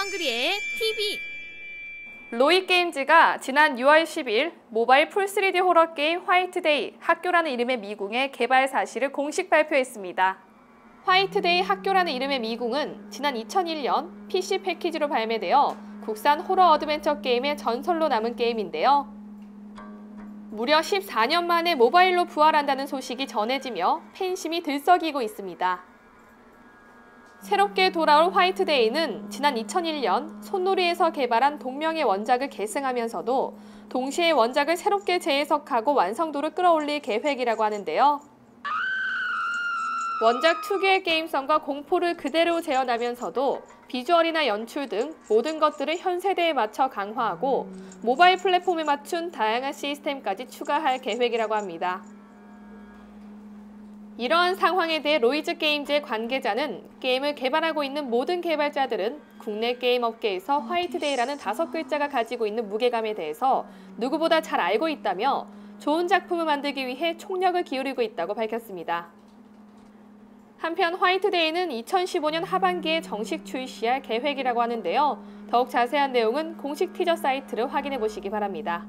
헝그리의 TV 로이 게임즈가 지난 6월 10일 모바일 풀 3D 호러 게임 화이트데이 학교라는 이름의 미궁의 개발 사실을 공식 발표했습니다. 화이트데이 학교라는 이름의 미궁은 지난 2001년 PC 패키지로 발매되어 국산 호러 어드벤처 게임의 전설로 남은 게임인데요. 무려 14년 만에 모바일로 부활한다는 소식이 전해지며 팬심이 들썩이고 있습니다. 새롭게 돌아올 화이트데이는 지난 2001년 손놀이에서 개발한 동명의 원작을 계승하면서도 동시에 원작을 새롭게 재해석하고 완성도를 끌어올릴 계획이라고 하는데요. 원작 특유의 게임성과 공포를 그대로 재현하면서도 비주얼이나 연출 등 모든 것들을 현 세대에 맞춰 강화하고 모바일 플랫폼에 맞춘 다양한 시스템까지 추가할 계획이라고 합니다. 이러한 상황에 대해 로이즈 게임즈의 관계자는 게임을 개발하고 있는 모든 개발자들은 국내 게임 업계에서 화이트데이라는 다섯 글자가 가지고 있는 무게감에 대해서 누구보다 잘 알고 있다며 좋은 작품을 만들기 위해 총력을 기울이고 있다고 밝혔습니다. 한편 화이트데이는 2015년 하반기에 정식 출시할 계획이라고 하는데요. 더욱 자세한 내용은 공식 티저 사이트를 확인해 보시기 바랍니다.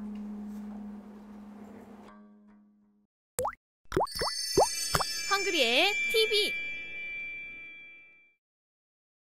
헝그리의 TV